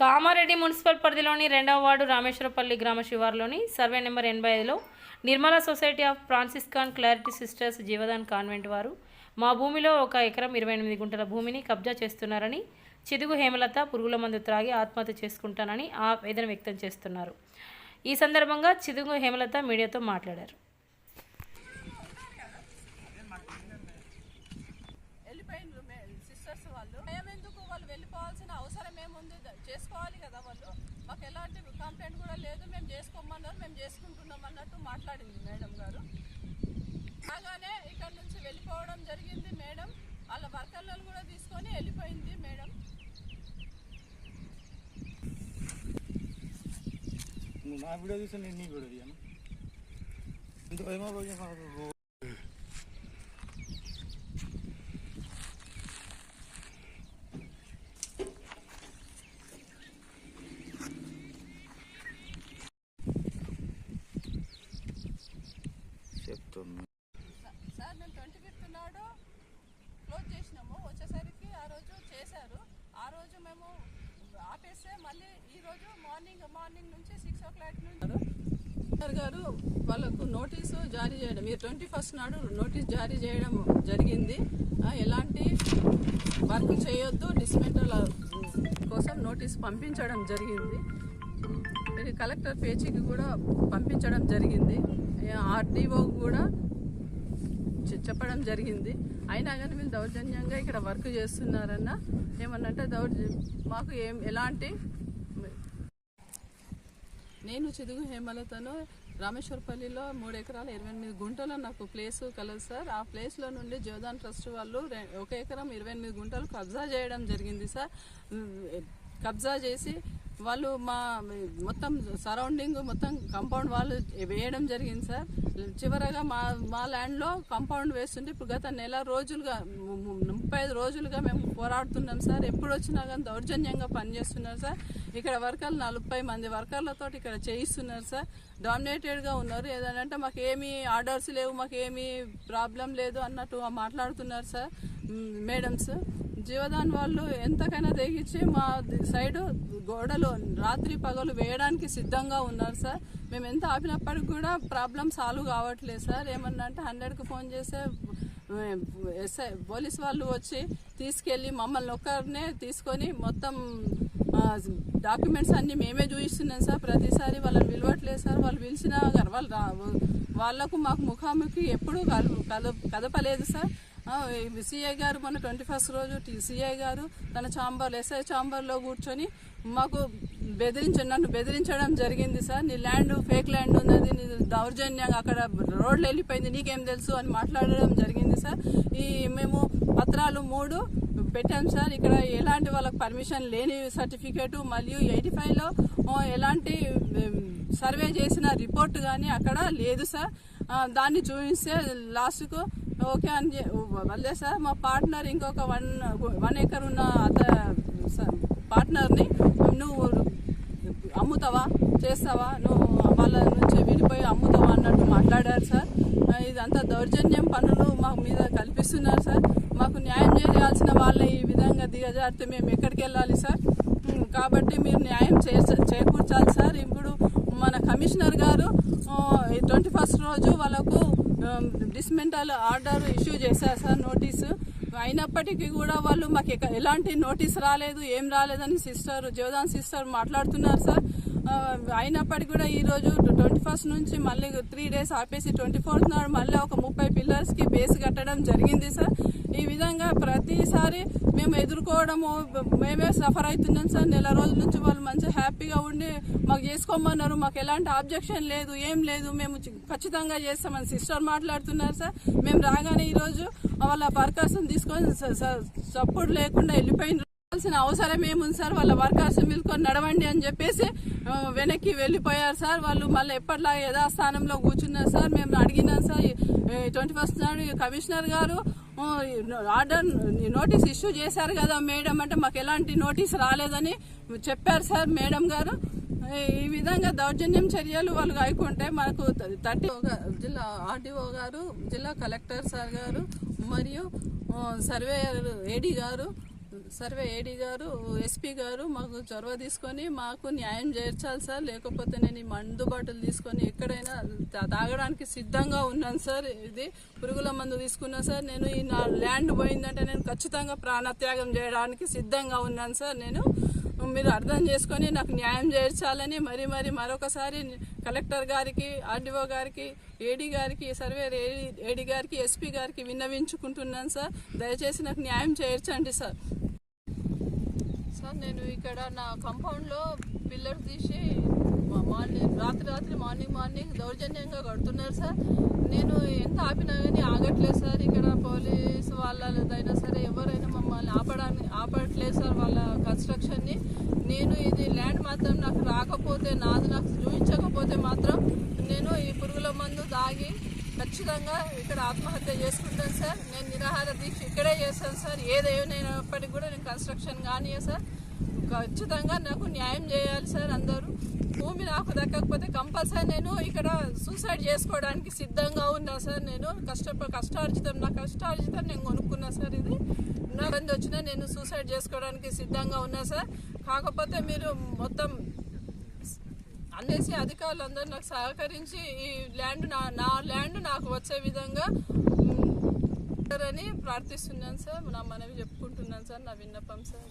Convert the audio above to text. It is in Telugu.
కామారెడ్డి మున్సిపల్ పరిధిలోని రెండవ వార్డు రామేశ్వరపల్లి గ్రామ శివారులోని సర్వే నెంబర్ ఎనభై ఐదులో Nirmala society of Franciscan Clarist sisters Jeevadan convent వారు మా భూమిలో ఒక ఎకరం ఇరవై ఎనిమిది గుంటల భూమిని కబ్జా చేస్తున్నారని చిదుగు హేమలత పురుగుల మందు త్రాగి ఆత్మహత్య చేసుకుంటానని ఆవేదన వ్యక్తం చేస్తున్నారు. ఈ సందర్భంగా చిదుగు హేమలత మీడియాతో మాట్లాడారు. సిస్టర్స్ వాళ్ళు. వాళ్ళు వెళ్ళిపోవాల్సిన అవసరం ఏముంది? చేసుకోవాలి కదా వాళ్ళు. మాకు ఎలాంటి కంప్లైంట్ కూడా లేదు. మేము చేసుకోమన్నారు మేము చేసుకుంటున్నాం అన్నట్టు మాట్లాడింది మేడం గారు. కాగానే ఇక్కడ నుంచి వెళ్ళిపోవడం జరిగింది మేడం. వాళ్ళ వర్కర్లను కూడా తీసుకొని వెళ్ళిపోయింది మేడం. నా వీడియో చూస్తే నేను నీ వీడియో తీయను ఇంత ఏమో పోయి మనకు చెప్తున్నా సార్ మేము ట్వంటీ ఫిఫ్త్ నాడు క్లోజ్ చేసినాము వచ్చేసరికి ఆ రోజు చేశారు. ఆ రోజు మేము ఆపేస్తే మళ్ళీ ఈ రోజు మార్నింగ్ మార్నింగ్ నుంచి సిక్స్ ఓ క్లాక్ నుంచి గారు వాళ్ళకు నోటీసు జారీ చేయడం మీరు ట్వంటీ ఫస్ట్ నాడు నోటీస్ జారీ చేయడం జరిగింది. ఎలాంటి వర్క్ చేయొద్దు డిస్మెంటల్ కోసం నోటీస్ పంపించడం జరిగింది. ఇది కలెక్టర్ పేజీకి కూడా పంపించడం జరిగింది. ఆర్డీఓ కూడా చెప్పడం జరిగింది. అయినా కానీ మీరు దౌర్జన్యంగా ఇక్కడ వర్క్ చేస్తున్నారన్న ఏమన్నంటే దౌర్జ మాకు ఏం ఎలాంటి నేను చిదుగు హేమలతను రామేశ్వరపల్లిలో మూడు ఎకరాల ఇరవై ఎనిమిది గుంటలు నాకు ప్లేస్ కలదు సార్. ఆ ప్లేస్లో నుండి జోదాన్ ట్రస్ట్ వాళ్ళు ఒక ఎకరం ఇరవై ఎనిమిది గుంటలు కబ్జా చేయడం జరిగింది సార్. కబ్జా చేసి వాళ్ళు మా మొత్తం సరౌండింగ్ మొత్తం కంపౌండ్ వాళ్ళు వేయడం జరిగింది సార్. చివరగా మా మా ల్యాండ్లో కంపౌండ్ వేస్తుంటే ఇప్పుడు గత నెల రోజులుగా ముప్పై ఐదు రోజులుగా మేము పోరాడుతున్నాం సార్. ఎప్పుడు వచ్చినా కానీ దౌర్జన్యంగా పనిచేస్తున్నారు సార్. ఇక్కడ వర్కర్లు నలభై మంది వర్కర్లతో ఇక్కడ చేయిస్తున్నారు సార్. డామినేటెడ్గా ఉన్నారు. ఏదంటే మాకు ఏమీ ఆర్డర్స్ లేవు మాకు ఏమీ ప్రాబ్లం లేదు అన్నట్టు మాట్లాడుతున్నారు సార్. మేడమ్స్ జీవదాన్ వాళ్ళు ఎంతకైనా తెగించి మా సైడ్ గోడలు రాత్రి పగలు వేయడానికి సిద్ధంగా ఉన్నారు సార్. మేము ఎంత ఆపినప్పటికి కూడా ప్రాబ్లం సాల్వ్ కావట్లేదు సార్. ఏమన్నా అంటే హండ్రెడ్కి ఫోన్ చేస్తే ఎస్ఐ పోలీస్ వాళ్ళు వచ్చి తీసుకెళ్ళి మమ్మల్ని ఒక్కరినే తీసుకొని మొత్తం డాక్యుమెంట్స్ అన్నీ మేమే చూపిస్తున్నాం సార్. ప్రతిసారి వాళ్ళని పిలవట్లేదు సార్. వాళ్ళు పిలిచినా వాళ్ళు రా వాళ్ళకు మాకు ముఖాముఖి ఎప్పుడూ కలు కదపలేదు సార్. సిఐ గారు మొన్న ట్వంటీ ఫస్ట్ రోజు సిఐ గారు తన ఛాంబర్ ఎస్ఐ ఛాంబర్లో కూర్చొని మాకు బెదిరించ నన్ను బెదిరించడం జరిగింది సార్. నీ ల్యాండ్ ఫేక్ ల్యాండ్ ఉన్నది నీ దౌర్జన్యంగా అక్కడ రోడ్లు వెళ్ళిపోయింది నీకేం తెలుసు అని మాట్లాడడం జరిగింది సార్. ఈ మేము పత్రాలు మూడు పెట్టాం సార్. ఇక్కడ ఎలాంటి వాళ్ళకి పర్మిషన్ లేని సర్టిఫికేటు మరియు ఎయిటీ ఫైవ్లో ఎలాంటి సర్వే చేసిన రిపోర్ట్ కానీ అక్కడ లేదు సార్. దాన్ని చూపిస్తే లాస్ట్కు ఓకే అని వల్లే సార్ మా పార్ట్నర్ ఇంకొక వన్ వన్ ఏకర్ ఉన్న అత పార్ట్నర్ని నువ్వు అమ్ముతావా? చేస్తావా? నువ్వు వాళ్ళ నుంచి విడిపోయి అమ్ముతావా అన్నట్టు మాట్లాడారు సార్. ఇదంతా దౌర్జన్యం పనులు మా మీద కల్పిస్తున్నారు సార్. మాకు న్యాయం చేయాల్సిన వాళ్ళే ఈ విధంగా దిగజారితే మేము ఎక్కడికి వెళ్ళాలి సార్? కాబట్టి మీరు న్యాయం చేస- చేకూర్చాలి సార్. ఇప్పుడు మన కమిషనర్ గారు ట్వంటీ ఫస్ట్ రోజు వాళ్ళకు డిస్మెంటల్ ఆర్డర్ ఇష్యూ చేశారు సార్ నోటీసు అయినప్పటికీ కూడా వాళ్ళు మాకు ఎలాంటి నోటీస్ రాలేదు ఏం రాలేదని సిస్టర్ జోదాన్ సిస్టర్ మాట్లాడుతున్నారు సార్. Uh, అయినప్పటికీ కూడా ఈరోజు ట్వంటీ ఫస్ట్ నుంచి మళ్ళీ త్రీ డేస్ ఆపేసి ట్వంటీ ఫోర్త్ నాడు మళ్ళీ ఒక ముప్పై పిల్లర్స్కి బేస్ కట్టడం జరిగింది సార్. విధంగా ప్రతిసారి మేము ఎదుర్కోవడము మేమే సఫర్ అవుతున్నాం సార్. నెల రోజుల నుంచి వాళ్ళు మంచిగా హ్యాపీగా ఉండి మాకు చేసుకోమన్నారు. మాకు ఎలాంటి ఆబ్జెక్షన్ లేదు ఏం లేదు. మేము ఖచ్చితంగా చేస్తామని సిస్టర్ మాట్లాడుతున్నారు సార్. మేము రాగానే ఈరోజు వాళ్ళ వర్కర్స్ని తీసుకొని స- సపోర్ట్ లేకుండా వెళ్ళిపోయిన రావాల్సిన అవసరం ఏముంది సార్? వాళ్ళ వర్కర్స్ పిలుకొని నడవండి అని చెప్పేసి వెనక్కి వెళ్ళిపోయారు సార్. వాళ్ళు మళ్ళీ ఎప్పట్లా యథాస్థానంలో కూర్చున్నారు సార్? మేము అడిగినాం సార్. ట్వంటీ ఫస్ట్ నాడు కమిషనర్ గారు ఆర్డర్ నోటీస్ ఇష్యూ చేశారు కదా మేడం అంటే మాకు ఎలాంటి నోటీస్ రాలేదని చెప్పారు సార్ మేడం గారు. ఈ విధంగా దౌర్జన్యం చర్యలు వాళ్ళు అయికుంటే మనకు థర్టీ జిల్లా ఆర్డీఓ గారు జిల్లా కలెక్టర్ సార్ గారు మరియు సర్వేయర్ ఏడీ గారు సర్వే ఏడీ గారు ఎస్పీ గారు మాకు చొరవ తీసుకొని మాకు న్యాయం చేర్చాలి సార్. లేకపోతే నేను ఈ మందుబాటులు తీసుకొని ఎక్కడైనా తా- తాగడానికి సిద్ధంగా ఉన్నాను సార్. ఇది పురుగుల మందు తీసుకున్నా సార్. నేను ఈ నా ల్యాండ్ పోయిందంటే నేను ఖచ్చితంగా ప్రాణత్యాగం చేయడానికి సిద్ధంగా ఉన్నాను సార్. నేను మీరు అర్థం చేసుకొని నాకు న్యాయం చేర్చాలని మరి మరి మరొకసారి కలెక్టర్ గారికి ఆర్డీఓ గారికి ఏడీ గారికి సర్వే ఏడీ గారికి ఎస్పీ గారికి విన్నవించుకుంటున్నాను సార్. దయచేసి నాకు న్యాయం చేర్చండి సార్. నేను ఇక్కడ నా కంపౌండ్లో పిల్లర్ తీసి మా- మార్నింగ్ రాత్రి రాత్రి మార్నింగ్ మార్నింగ్ దౌర్జన్యంగా కడుతున్నారు సార్. నేను ఎంత ఆపినా కానీ ఆగట్లేదు సార్. ఇక్కడ పోలీస్ వాళ్ళదైనా సరే ఎవరైనా మమ్మల్ని ఆపడానికి ఆపట్లేదు సార్ వాళ్ళ కన్స్ట్రక్షన్ని నేను ఇది ల్యాండ్ మాత్రం నాకు రాకపోతే నాది నాకు చూపించకపోతే మాత్రం నేను ఈ పురుగుల మందు తాగి ఖచ్చితంగా ఇక్కడ ఆత్మహత్య చేసుకుంటాను సార్. నేను నిరాహార దీక్ష ఇక్కడే చేస్తాను సార్. ఏదేమైనప్పటికీ కూడా నేను కన్స్ట్రక్షన్ కానీ సార్. ఖచ్చితంగా నాకు న్యాయం చేయాలి సార్ అందరూ. భూమి నాకు దక్కకపోతే కంపల్సరీ నేను ఇక్కడ సూసైడ్ చేసుకోవడానికి సిద్ధంగా ఉన్నా సార్ నేను. కష్ట కష్టార్జితం నా కష్టార్జితం నేను కొనుక్కున్నా సార్ ఇది. నా బంది వచ్చినా నేను సూసైడ్ చేసుకోవడానికి సిద్ధంగా ఉన్నా సార్. కాకపోతే మీరు మొత్తం అనేసి అధికారులు అందరూ నాకు సహకరించి ఈ ల్యాండ్ నా నా ల్యాండ్ నాకు వచ్చే విధంగా ఉంటారని ప్రార్థిస్తున్నాను సార్. నా మనవి చెప్పుకుంటున్నాను సార్. నా విన్నపం సార్.